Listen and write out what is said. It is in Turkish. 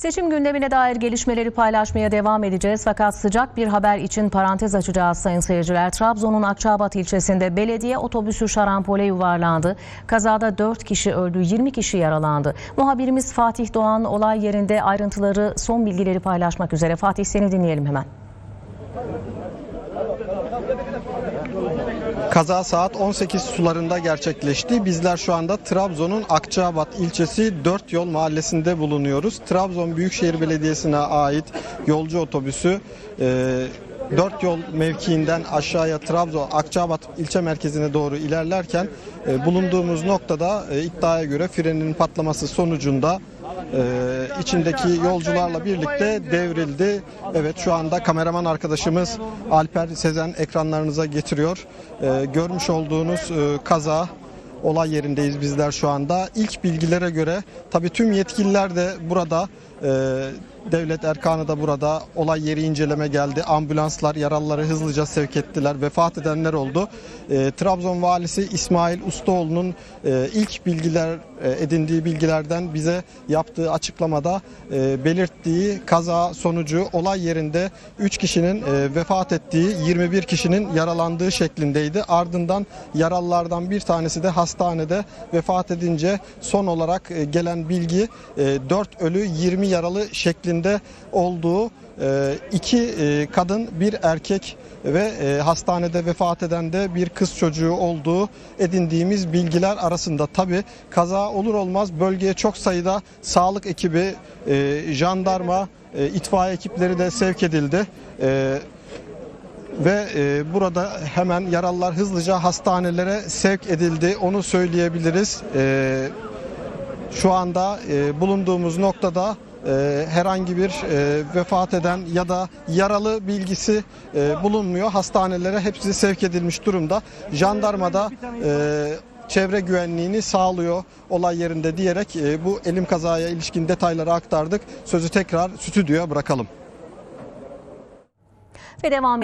Seçim gündemine dair gelişmeleri paylaşmaya devam edeceğiz. Fakat sıcak bir haber için parantez açacağız sayın seyirciler. Trabzon'un Akçabat ilçesinde belediye otobüsü şarampole yuvarlandı. Kazada 4 kişi öldü, 20 kişi yaralandı. Muhabirimiz Fatih Doğan olay yerinde ayrıntıları, son bilgileri paylaşmak üzere. Fatih seni dinleyelim hemen. Kaza saat 18 sularında gerçekleşti. Bizler şu anda Trabzon'un Akçabat ilçesi Dört Yol mahallesinde bulunuyoruz. Trabzon Büyükşehir Belediyesi'ne ait yolcu otobüsü e, Dört Yol mevkiinden aşağıya Trabzon Akçabat ilçe merkezine doğru ilerlerken e, bulunduğumuz noktada e, iddiaya göre frenin patlaması sonucunda e, içindeki yolcularla birlikte devrildi. Evet şu anda kameraman arkadaşımız Alper Sezen ekranlarınıza getiriyor. E, görmüş olduğunuz e, kaza olay yerindeyiz bizler şu anda. İlk bilgilere göre tabii tüm yetkililer de burada e, Devlet Erkanı da burada olay yeri inceleme geldi. Ambulanslar yaralıları hızlıca sevk ettiler. Vefat edenler oldu. E, Trabzon valisi İsmail Ustaoğlu'nun e, ilk bilgiler e, edindiği bilgilerden bize yaptığı açıklamada e, belirttiği kaza sonucu olay yerinde 3 kişinin e, vefat ettiği 21 kişinin yaralandığı şeklindeydi. Ardından yaralılardan bir tanesi de hastanede vefat edince son olarak e, gelen bilgi e, 4 ölü 20 yaralı şeklinde olduğu e, iki e, kadın bir erkek ve e, hastanede vefat eden de bir kız çocuğu olduğu edindiğimiz bilgiler arasında tabi kaza olur olmaz bölgeye çok sayıda sağlık ekibi, e, jandarma, e, itfaiye ekipleri de sevk edildi. Ve e, burada hemen yaralılar hızlıca hastanelere sevk edildi. Onu söyleyebiliriz. E, şu anda e, bulunduğumuz noktada e, herhangi bir e, vefat eden ya da yaralı bilgisi e, bulunmuyor. Hastanelere hepsi sevk edilmiş durumda. Jandarma da e, çevre güvenliğini sağlıyor olay yerinde diyerek e, bu elim kazaya ilişkin detayları aktardık. Sözü tekrar stüdyoya bırakalım. Ve devam